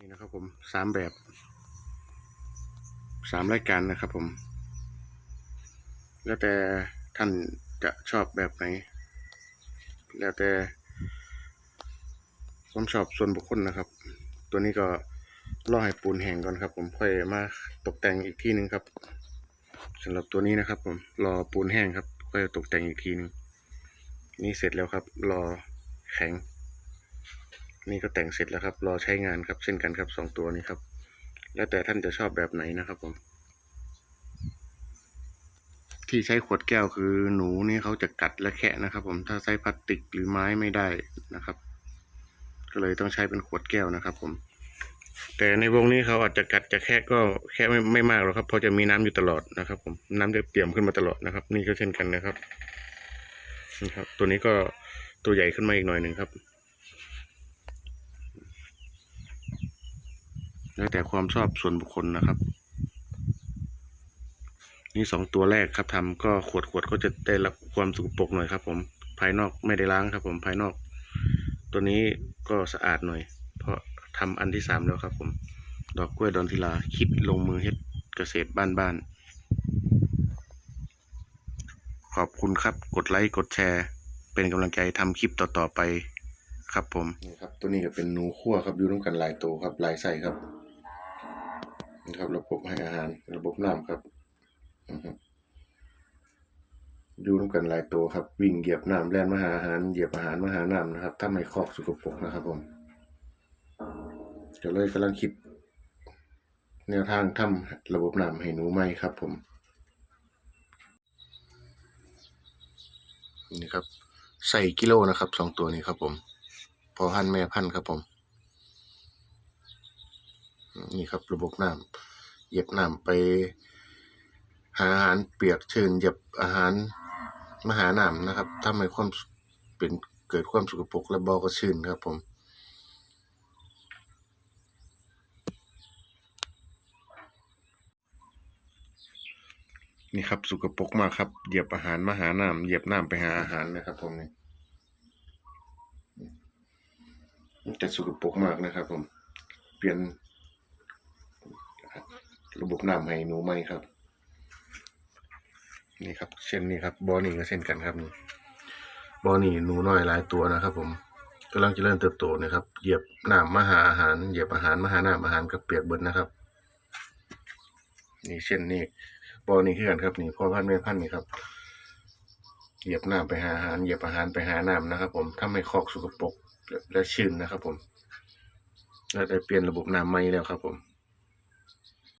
นี่นะครับผมสามแบบสามรายการนะครับผม แล้วแต่ท่านจะชอบแบบไหน แล้วแต่ความชอบส่วนบุคคลนะครับ ตัวนี้ก็รอให้ปูนแห้งก่อนครับ ผมค่อยมาตกแต่งอีกทีหนึ่งครับสำหรับตัวนี้นะครับ ผมรอปูนแห้งครับ ค่อยตกแต่งอีกทีหนึ่งนี่เสร็จแล้วครับ รอแข็ง นี่ก็แต่งเสร็จแล้วครับ รอใช้งานครับเช่นกันครับสองตัวนี้ครับ แล้วแต่ท่านจะชอบแบบไหนนะครับผม ที่ใช้ขวดแก้วคือหนูนี่เขาจะกัดและแคะนะครับ ผมถ้าใช้พลาสติกหรือไม้ไม่ได้นะครับ ก็เลยต้องใช้เป็นขวดแก้วนะครับ ผม แต่ในวงนี้เขาอาจจะกัดจะแคะก็แค่ไม่ไม่มากหรอกครับเพราะจะมีน้ำอยู่ตลอดนะครับ ผมน้ำจะเปี่ยมขึ้นมาตลอดนะครับ นี่ก็เช่นกันนะครับนี่ครับ ตัวนี้ก็ตัวใหญ่ขึ้นมาอีกหน่อยหนึ่งครับ แล้วแต่ความชอบส่วนบุคคลนะครับ นี่สองตัวแรกครับทำก็ขวดขวดก็จะได้รับความสกปรกหน่อยครับ ผมภายนอกไม่ได้ล้างครับ ผมภายนอก ตัวนี้ก็สะอาดหน่อย เพราะทำอันที่สามแล้วครับ ผม ดอกกล้วยดอนทิลาคิดลงมือเฮ็ดเกษตรบ้านบ้านๆขอบคุณครับ กดไลค์กดแชร์ เป็นกำลังใจทำคลิปต่อๆไปครับผมนี่ครับ ตัวนี้ก็เป็นหนูขั้วครับอยู่ร่วมกันหลายตัวครับหลายไส้ครับ นี่ครับ ระบบให้อาหาร ระบบน้ำครับอยู่ร่วมกันหลายตัวครับ วิ่งเหยียบน้ำแล่นมาหาอาหารเหยียบอาหารมาหาน้ำนะครับถ้าไม่คอกสกปรกนะครับผมก็เลยกำลังคิด แนวทางทำระบบน้ำให้หนูใหมครับ ผมนี่ครับ ใส่กิโลนะครับสองตัวนี้ครับผมพอพันแม่พันครับผม นี่ครับระบบน้ำเหยียบน้ำไป หาอาหารเปียกชื้นเหยียบอาหารมาหาน้ำนะครับทำให้ความเป็นเกิดความสกปรกและบอกระชื้นครับผมนี่ครับสุกปกมากครับเหยียบอาหารมาหาน้ำเหยียบน้ำไปหาอาหารนะครับผมนี่มันจะสกปรกมากนะครับผม เปลี่ยน ระบบน้ำให้หนูใหมครับ นี่ครับ เช่นนี้ครับบอนี่ก็เช่นกันครับนี่บอนี่หนูน้อยหลายตัวนะครับ ผมกำลังจะเริญเติบโตนะครับ เหยียบน้ำมาหาอาหาร เหยียบอาหารมาหาน้ำอาหารกับเปียกเบิดนะครับ นี่เช่นนี้บอนี่คือกันครับ นี่พ่อพันธุ์แม่พันธุ์นี่ครับเหยียบน้ำไปหาอาหารเหยียบอาหารไปหาน้ำนะครับ ผมทำให้คอกสกปรกและชื้นนะครับ ผมแล้วได้เปลี่ยนระบบน้ำใหม่แล้วครับผม